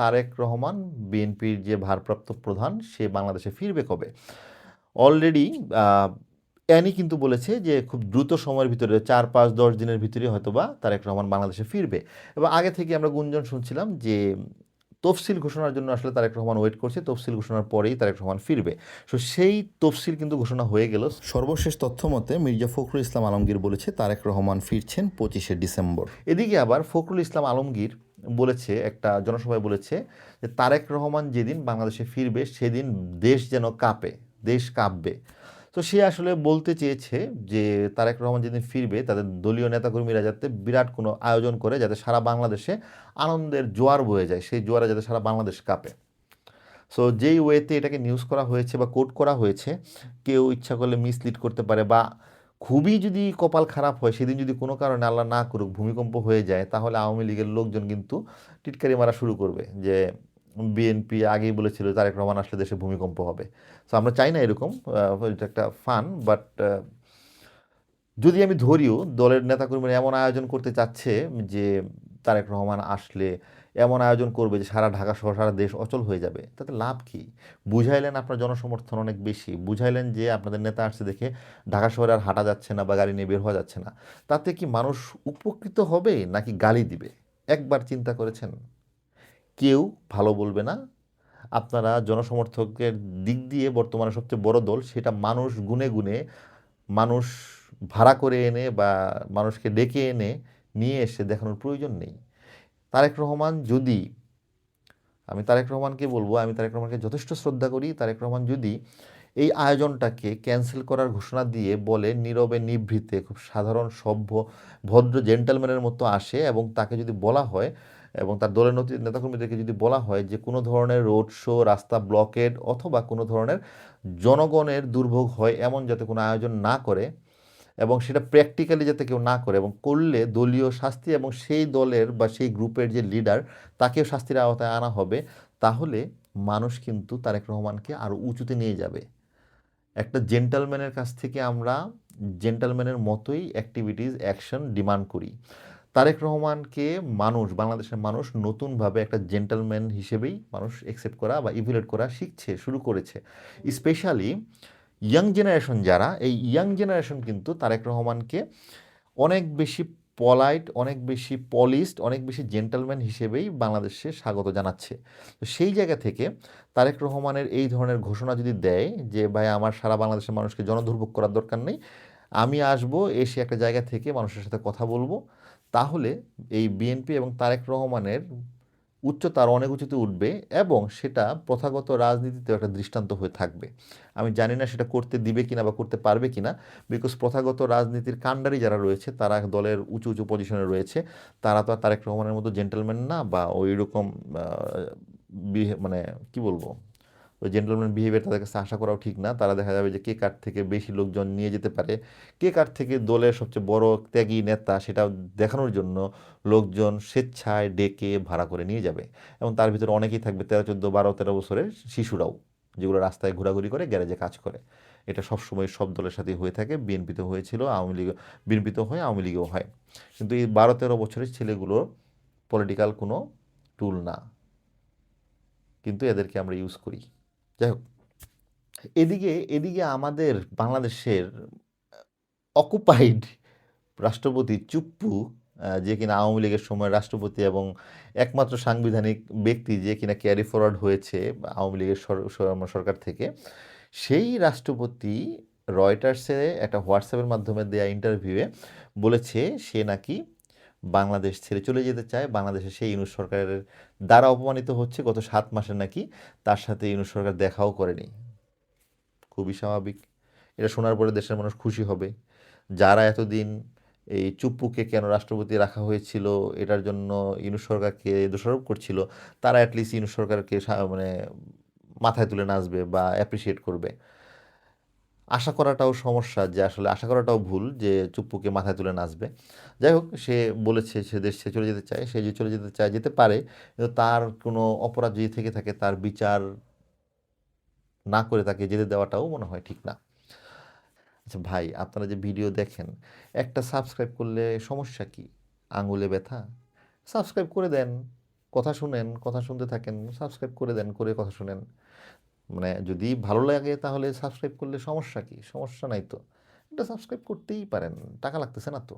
তারেক রহমান বিএনপির যে ভারপ্রাপ্ত প্রধান সে বাংলাদেশে ফিরবে কবে? অলরেডি অ্যানি কিন্তু বলেছে যে খুব দ্রুত সময়ের ভিতরে চার পাঁচ দশ দিনের ভিতরে হয়তোবা তারেক রহমান বাংলাদেশে ফিরবে। এবং আগে থেকে আমরা গুঞ্জন শুনছিলাম যে তফসিল ঘোষণার জন্য আসলে তারেক রহমান ওয়েট করছে তফসিল ঘোষণার পরেই তারেক রহমান ফিরবে। সো সেই তফসিল কিন্তু ঘোষণা হয়ে গেল। সর্বশেষ তথ্য মতে মির্জা ফখরুল ইসলাম আলমগীর বলেছে তারেক রহমান ফিরছেন পঁচিশে ডিসেম্বর। এদিকে আবার ফখরুল ইসলাম আলমগীর বলেছে, একটা জনসভায় বলেছে যে তারেক রহমান যেদিন বাংলাদেশে ফিরবে, সেদিন দেশ যেন কাঁপে, দেশ কাঁপবে। তো সে আসলে বলতে চেয়েছে যে তারেক রহমান যেদিন ফিরবে, তাদের দলীয় নেতাকর্মীরা যাতে বিরাট কোনো আয়োজন করে, যাতে সারা বাংলাদেশে আনন্দের জোয়ার বয়ে যায়, সেই জোয়ারে যাতে সারা বাংলাদেশ কাঁপে। সো যেই ওয়েতে এটাকে নিউজ করা হয়েছে বা কোট করা হয়েছে, কেউ ইচ্ছা করলে মিসলিড করতে পারে বা খুবই যদি কপাল খারাপ হয়, সেদিন যদি কোনো কারণে আল্লাহ না করুক, ভূমিকম্প হয়ে যায়, তাহলে আওয়ামী লীগের লোকজন কিন্তু টিটকারি মারা শুরু করবে যে বিএনপি আগেই বলেছিল তারেক রহমান আসলে দেশে ভূমিকম্প হবে। তো আমরা চাই না এরকম এটা একটা ফান বাট যদি আমি ধরিও, দলের নেতাকর্মীরা এমন আয়োজন করতে চাচ্ছে যে তারেক রহমান আসলে এমন আয়োজন করবে যে সারা ঢাকা সহ সারা দেশ অচল হয়ে যাবে, তাতে লাভ কি? বুঝাইলেন আপনার জনসমর্থন অনেক বেশি, বুঝাইলেন যে আপনাদের নেতা আসছে দেখে ঢাকা শহরে আর হাঁটা যাচ্ছে না বা গাড়ি নিয়ে বের হওয়া যাচ্ছে না, তাতে কি মানুষ উপকৃত হবে নাকি গালি দিবে? একবার চিন্তা করেছেন? কেউ ভালো বলবে না? আপনারা জনসমর্থকের দিক দিয়ে বর্তমানে সবচেয়ে বড় দল, সেটা মানুষ গুনে গুনে মানুষ ভাড়া করে এনে বা মানুষকে ডেকে এনে নিয়ে এসে দেখানোর প্রয়োজন নেই। তারেক রহমান যদি, আমি তারেক রহমানকে বলব, আমি তারেক রহমানকে যথেষ্ট শ্রদ্ধা করি, তারেক রহমান যদি এই আয়োজনটাকে ক্যান্সেল করার ঘোষণা দিয়ে বলে, নীরবে নিভৃতে খুব সাধারণ, সভ্য, ভদ্র জেন্টালম্যানের মতো আসে, এবং তাকে যদি বলা হয়, এবং তার দলের নতি- নেতাকর্মীদেরকে যদি বলা হয় যে কোনো ধরনের রোড শো, রাস্তা ব্লকেড অথবা কোনো ধরনের জনগণের দুর্ভোগ হয়, এমন যাতে কোনো আয়োজন না করে এবং সেটা প্র্যাকটিক্যালি যাতে কেউ না করে এবং করলে দলীয় শাস্তি এবং সেই দলের বা সেই গ্রুপের যে লিডার তাকেও শাস্তির আওতায় আনা হবে। তাহলে মানুষ কিন্তু তারেক রহমানকে আরও উঁচুতে নিয়ে যাবে। একটা জেন্টালম্যানের কাছ থেকে আমরা জেন্টালম্যানের মতোই অ্যাক্টিভিটিস অ্যাকশন ডিমান্ড করি। তারেক রহমানকে মানুষ, বাংলাদেশের মানুষ নতুনভাবে একটা জেন্টালম্যান হিসেবেই মানুষ অ্যাকসেপ্ট করা বা ইভ্যালুয়েট করা শিখছে, শুরু করেছে। স্পেশালি ইয়াং জেনারেশন যারা, এই ইয়াং জেনারেশন কিন্তু তারেক রহমানকে অনেক বেশি পলাইট অনেক বেশি পলিশড অনেক বেশি জেন্টালম্যান হিসেবেই বাংলাদেশে স্বাগত জানাচ্ছে। তো সেই জায়গা থেকে তারেক রহমানের এই ধরনের ঘোষণা যদি দেয় যে, ভাই, আমার সারা বাংলাদেশের মানুষকে জনদুর্ভোগ করার দরকার নেই, আমি আসব, এসে একটা জায়গা থেকে মানুষের সাথে কথা বলব, তাহলে এই বিএনপি এবং তারেক রহমানের উচ্চতার অনেক উঁচুতে উঠবে এবং সেটা প্রথাগত রাজনীতিতে একটা দৃষ্টান্ত হয়ে থাকবে। আমি জানি না সেটা করতে দিবে কিনা বা করতে পারবে কিনা বিকজ প্রথাগত রাজনীতির কাণ্ডারি যারা রয়েছে, তারা দলের উঁচু উঁচু পজিশনে রয়েছে। তারা তো আর তারেক রহমানের মতো জেন্টেলম্যান না বা ওই রকম মানে কি বলব? ওই জেন্টেলম্যান বিহেভিয়ার তাদের কাছে আশা করাও ঠিক না। তারা দেখা যাবে যে কে কার থেকে বেশি লোকজন নিয়ে যেতে পারে, কে কার থেকে দলের সবচেয়ে বড় ত্যাগী নেতা সেটা দেখানোর জন্য লোকজন স্বেচ্ছায় ডেকে ভাড়া করে নিয়ে যাবে। এবং তার ভিতরে অনেকেই থাকবে তেরো, চোদ্দ, বারো, তেরো বছরের শিশুরাও, যেগুলো রাস্তায় ঘোরাঘুরি করে, গ্যারেজে কাজ করে। এটা সবসময় সব দলের সাথেই হয়ে থাকে। বিএনপিতে হয়েছিল, আওয়ামী লীগ বিএনপিতে হয়, আওয়ামী লীগেও হয়। কিন্তু এই বারো, তেরো বছরের ছেলেগুলো পলিটিক্যাল কোনো টুল না। কিন্তু এদেরকে আমরা ইউজ করি। যাই হোক, এদিকে এদিকে আমাদের বাংলাদেশের অকুপাইড রাষ্ট্রপতি চুপ্পু যে কিনা আওয়ামী লীগের সময় রাষ্ট্রপতি এবং একমাত্র সাংবিধানিক ব্যক্তি যে কিনা ক্যারি ফরওয়ার্ড হয়েছে আওয়ামী লীগের সর- সরকার থেকে, সেই রাষ্ট্রপতি রয়টার্সে একটা হোয়াটসঅ্যাপের মাধ্যমে দেয়া ইন্টারভিউয়ে বলেছে সে নাকি বাংলাদেশ ছেড়ে চলে যেতে চায়। বাংলাদেশে সেই ইউনুস সরকারের দ্বারা অপমানিত হচ্ছে গত সাত মাসে নাকি, তার সাথে ইউনুস সরকার দেখাও করেনি। খুবই স্বাভাবিক। এটা শোনার পরে দেশের মানুষ খুশি হবে। যারা এতদিন এই চুপ্পুকে কেন রাষ্ট্রপতি রাখা হয়েছিল, এটার জন্য ইউনুস সরকারকে দোষারোপ করছিল, তারা অ্যাটলিস্ট ইউনুস সরকারকে মানে মাথায় তুলে নাচবে বা অ্যাপ্রিসিয়েট করবে। আশা করাটাও সমস্যা যে আসলে আশা করাটাও ভুল যে চুপ্পুকে মাথায় তুলে নাচবে। যাই হোক, সে বলেছে সে দেশ সে চলে যেতে চায়, সে যে চলে যেতে চায়, যেতে পারে, কিন্তু তার কোনো অপরাধ যদি থেকে থাকে, তার বিচার না করে তাকে যেতে দেওয়াটাও মনে হয় ঠিক না। আচ্ছা ভাই, আপনারা যে ভিডিও দেখেন, একটা সাবস্ক্রাইব করলে সমস্যা কি? আঙুলে ব্যথা? সাবস্ক্রাইব করে দেন, কথা শুনেন, কথা শুনতে থাকেন, সাবস্ক্রাইব করে দেন, করে কথা শুনেন। মানে যদি ভালো লাগে তাহলে সাবস্ক্রাইব করলে সমস্যা কি? সমস্যা নাই তো। এটা সাবস্ক্রাইব করতেই পারেন, টাকা লাগতেছে না তো।